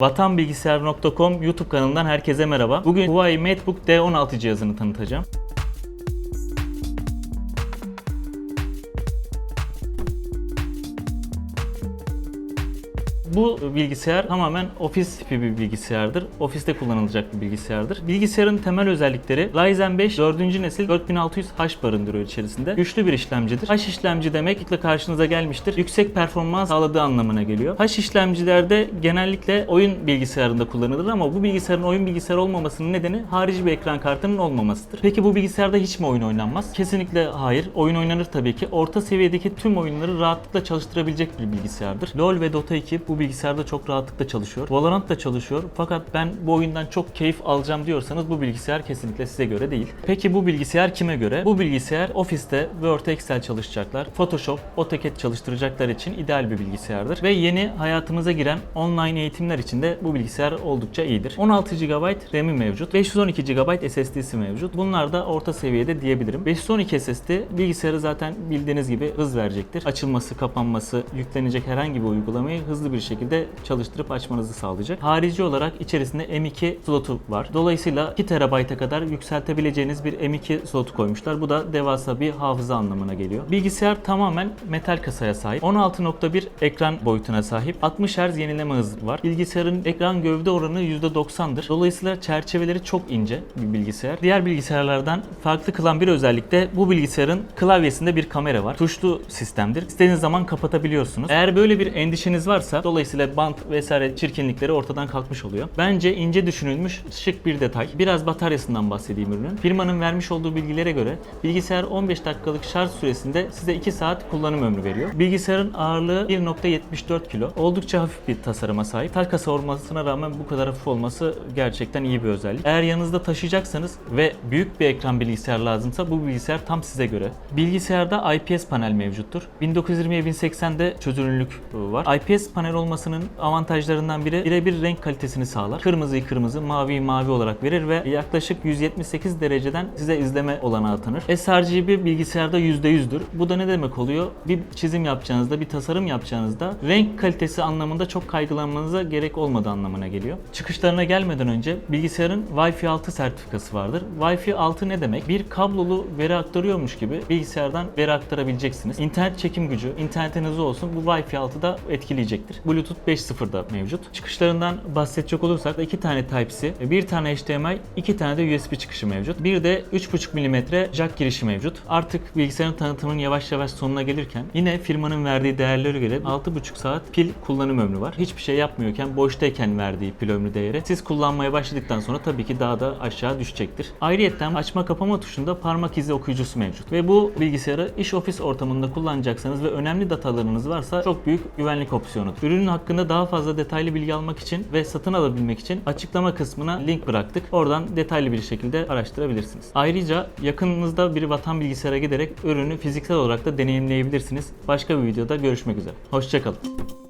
Vatanbilgisayar.com YouTube kanalından herkese merhaba. Bugün Huawei MateBook D16 cihazını tanıtacağım. Bu bilgisayar tamamen ofis tipi bir bilgisayardır. Ofiste kullanılacak bir bilgisayardır. Bilgisayarın temel özellikleri Ryzen 5 4. nesil 4600H barındırıyor içerisinde. Güçlü bir işlemcidir. H işlemci demek ilk karşınıza gelmiştir. Yüksek performans sağladığı anlamına geliyor. H işlemcilerde genellikle oyun bilgisayarında kullanılır ama bu bilgisayarın oyun bilgisayarı olmamasının nedeni harici bir ekran kartının olmamasıdır. Peki bu bilgisayarda hiç mi oyun oynanmaz? Kesinlikle hayır. Oyun oynanır tabii ki. Orta seviyedeki tüm oyunları rahatlıkla çalıştırabilecek bir bilgisayardır. LoL ve Dota 2 bu bilgisayarda çok rahatlıkla çalışıyor. Valorant da çalışıyor. Fakat ben bu oyundan çok keyif alacağım diyorsanız bu bilgisayar kesinlikle size göre değil. Peki bu bilgisayar kime göre? Bu bilgisayar ofiste Word, Excel çalışacaklar, Photoshop, AutoCAD çalıştıracaklar için ideal bir bilgisayardır. Ve yeni hayatımıza giren online eğitimler için de bu bilgisayar oldukça iyidir. 16 GB RAM'i mevcut, 512 GB SSD'si mevcut. Bunlar da orta seviyede diyebilirim. 512 SSD bilgisayarı zaten bildiğiniz gibi hız verecektir. Açılması, kapanması, yüklenecek herhangi bir uygulamayı hızlı bir şekilde çalıştırıp açmanızı sağlayacak. Harici olarak içerisinde M2 slotu var. Dolayısıyla 2 TB'a kadar yükseltebileceğiniz bir M2 slotu koymuşlar. Bu da devasa bir hafıza anlamına geliyor. Bilgisayar tamamen metal kasaya sahip. 16.1 ekran boyutuna sahip. 60 Hz yenileme hızı var. Bilgisayarın ekran gövde oranı %90'dır. Dolayısıyla çerçeveleri çok ince bir bilgisayar. Diğer bilgisayarlardan farklı kılan bir özellik de bu bilgisayarın klavyesinde bir kamera var. Tuşlu sistemdir. İstediğiniz zaman kapatabiliyorsunuz. Eğer böyle bir endişeniz varsa dolayısıyla bant vesaire çirkinlikleri ortadan kalkmış oluyor. Bence ince düşünülmüş şık bir detay. Biraz bataryasından bahsedeyim ürünün. Firmanın vermiş olduğu bilgilere göre bilgisayar 15 dakikalık şarj süresinde size 2 saat kullanım ömrü veriyor. Bilgisayarın ağırlığı 1.74 kilo. Oldukça hafif bir tasarıma sahip. Tel kasa olmasına rağmen bu kadar hafif olması gerçekten iyi bir özellik. Eğer yanınızda taşıyacaksanız ve büyük bir ekran bilgisayar lazımsa bu bilgisayar tam size göre. Bilgisayarda IPS panel mevcuttur. 1920'ye 1080'de çözünürlük var. IPS panel olmasının avantajlarından biri birebir renk kalitesini sağlar. Kırmızıyı kırmızı, maviyi mavi olarak verir ve yaklaşık 178 dereceden size izleme olanağı tanır. sRGB bilgisayarda %100'dür. Bu da ne demek oluyor? Bir çizim yapacağınızda, bir tasarım yapacağınızda renk kalitesi anlamında çok kaygılanmanıza gerek olmadığı anlamına geliyor. Çıkışlarına gelmeden önce bilgisayarın Wi-Fi 6 sertifikası vardır. Wi-Fi 6 ne demek? Bir kablolu veri aktarıyormuş gibi bilgisayardan veri aktarabileceksiniz. İnternet çekim gücü, internetiniz olsun bu Wi-Fi 6'da etkileyecektir. Bluetooth 5.0 da mevcut. Çıkışlarından bahsedecek olursak iki tane Type-C, bir tane HDMI, iki tane de USB çıkışı mevcut. Bir de 3.5 mm jack girişi mevcut. Artık bilgisayarın tanıtımının yavaş yavaş sonuna gelirken yine firmanın verdiği değerlere göre 6.5 saat pil kullanım ömrü var. Hiçbir şey yapmıyorken boştayken verdiği pil ömrü değeri. Siz kullanmaya başladıktan sonra tabii ki daha da aşağı düşecektir. Ayrıyeten açma kapama tuşunda parmak izi okuyucusu mevcut. Ve bu bilgisayarı iş ofis ortamında kullanacaksanız ve önemli datalarınız varsa çok büyük güvenlik opsiyonudur. Ürünün hakkında daha fazla detaylı bilgi almak için ve satın alabilmek için açıklama kısmına link bıraktık. Oradan detaylı bir şekilde araştırabilirsiniz. Ayrıca yakınınızda bir vatan bilgisayara giderek ürünü fiziksel olarak da deneyimleyebilirsiniz. Başka bir videoda görüşmek üzere. Hoşçakalın.